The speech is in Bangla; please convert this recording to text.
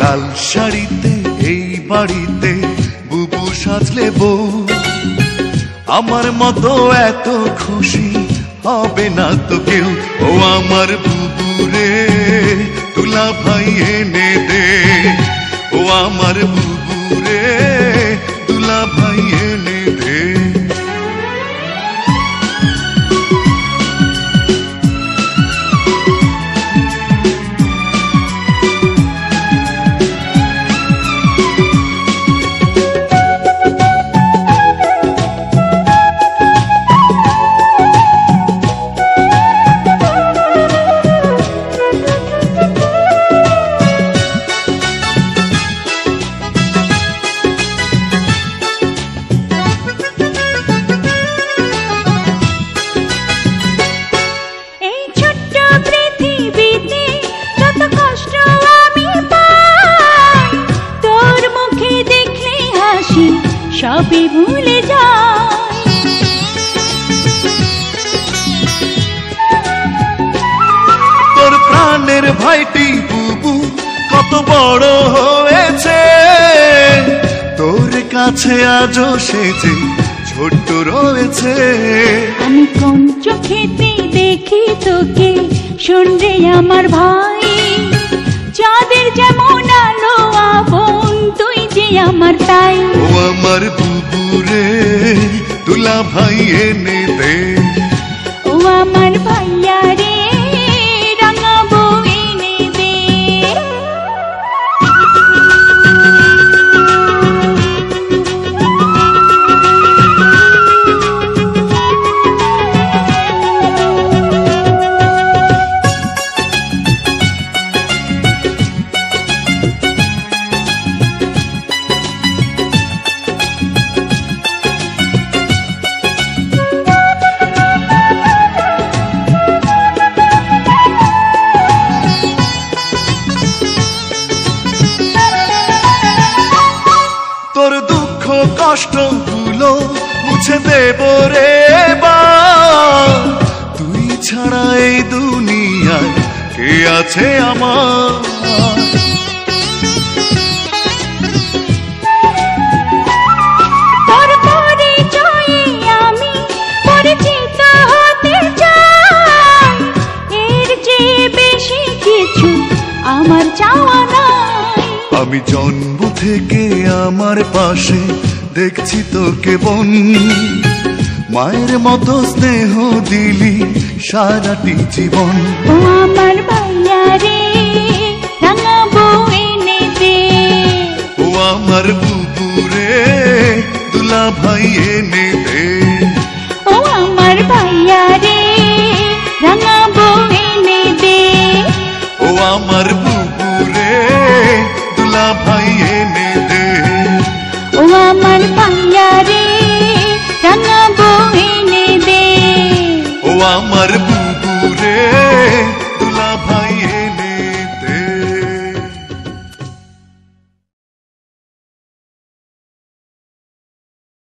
লাল শাড়িতে এই বাড়িতে বুবু সাজলে বউ। আমার মতো এত খুশি হবে না তো কেউ। ও আমার বুবুরে তুলা ভাই এনে দে। ও আমার বুবু সবই ভুলে যাই তোর প্রাণের ভাইটি বুবু কত বড় হয়েছে। তোর কাছে আজও সে যে ছোট্ট রয়েছে। আমি কোন চোখেতে দেখি তোকে শোন রে আমার ভাই। চাঁদের যেমন আমার তাই ও আমার বুবু রে তুলা ভাই এনে দে। ও আমার ভাইয়া কষ্টগুলো মুছে দেব রে বা। তুই ছাড়া এই দুনিয়ায় কে আছে আমার? আমি জন্ম থেকে আমার পাশে দেখছি তোকে বোন। মায়ের মতো স্নেহ দিলি সারাটি জীবন। ও আমার ভাইয়া রে রাঙা বউ এনে দে ও আমার বুবু রে দুলা ভাই এনে দে ভাইয়া